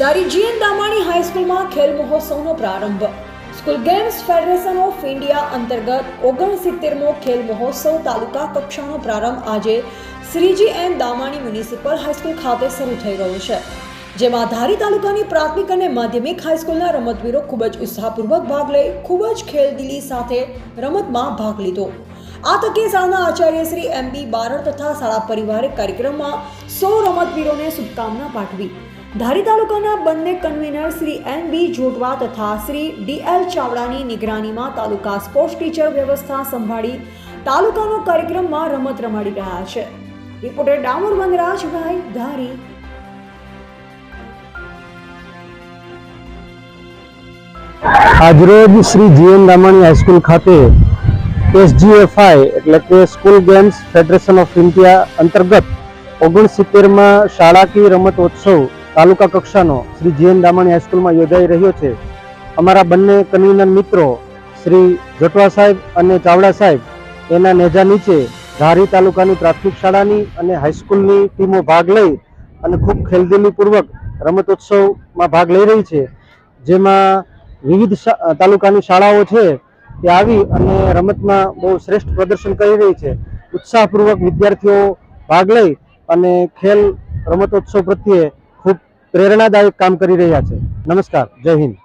ધારી જીએન દામાણી હાઈસ્કૂલમાં ખેલ મહોત્સવનો પ્રારંભ. School games federation of India અંતર્ગત ઓગણસિત્તેરમો ખેલ મહોત્સવ તાલુકા કક્ષાનો પ્રારંભ આજે Shri G N Damani municipal high school ખાતે શરૂ થઈ રહ્યો છે. જેમાં ધારી તાલુકાની પ્રાથમિક અને માધ્યમિક હાઈસ્કૂલના રમતવીરો ખૂબ જ ઉત્સાહપૂર્વક ભાગ લઈ ખૂબ જ ખેલદિલી સાથે રમતમાં ભાગ લીધો. આ તકે શાળાના આચાર્ય શ્રી એમ બી બારડ તથા શાળા પરિવારે કાર્યક્રમમાં સૌ રમતવીરોને શુભકામના પાઠવી. ધારી તાલુકાના બંને convener Shri N B Jotwa તથા શ્રી ડી એલ ચાવડાની નિગરાનીમાં તાલુકા સ્પોર્ટ્સ ટીચર વ્યવસ્થા સંભાળી તાલુકાનો કાર્યક્રમમાં રમત રમાડી રહ્યા છે. રિપોર્ટર ડામોર વનરાજભાઈ ધારી. આજરોજ Shri GN Ramani high school ખાતે એસજીએફઆઈ એટલે કે school games federation of India અંતર્ગત ઓગણસિત્તેરમાં શાળાકીય રમતોત્સવ તાલુકા કક્ષાનો શ્રી જીએન દામાણી હાઈસ્કૂલમાં યોજાઈ રહ્યો છે. અમારા બંને કન્વીનર મિત્રો શ્રી જોટવા સાહેબ અને ચાવડા સાહેબ, એના નેજા નીચે ધારી તાલુકાની પ્રાથમિક શાળાની અને હાઈસ્કૂલની ટીમો ભાગ લઈ અને ખૂબ ખેલદિલીપૂર્વક રમતોત્સવમાં ભાગ લઈ રહી છે. જેમાં વિવિધ તાલુકાની શાળાઓ છે તે આવી અને રમતમાં બહુ શ્રેષ્ઠ પ્રદર્શન કરી રહી છે. ઉત્સાહપૂર્વક વિદ્યાર્થીઓ ભાગ લઈ અને ખેલ રમતોત્સવ પ્રત્યે પ્રેરણાદાયક કામ કરી રહ્યા છે. નમસ્કાર જય હિન્દ.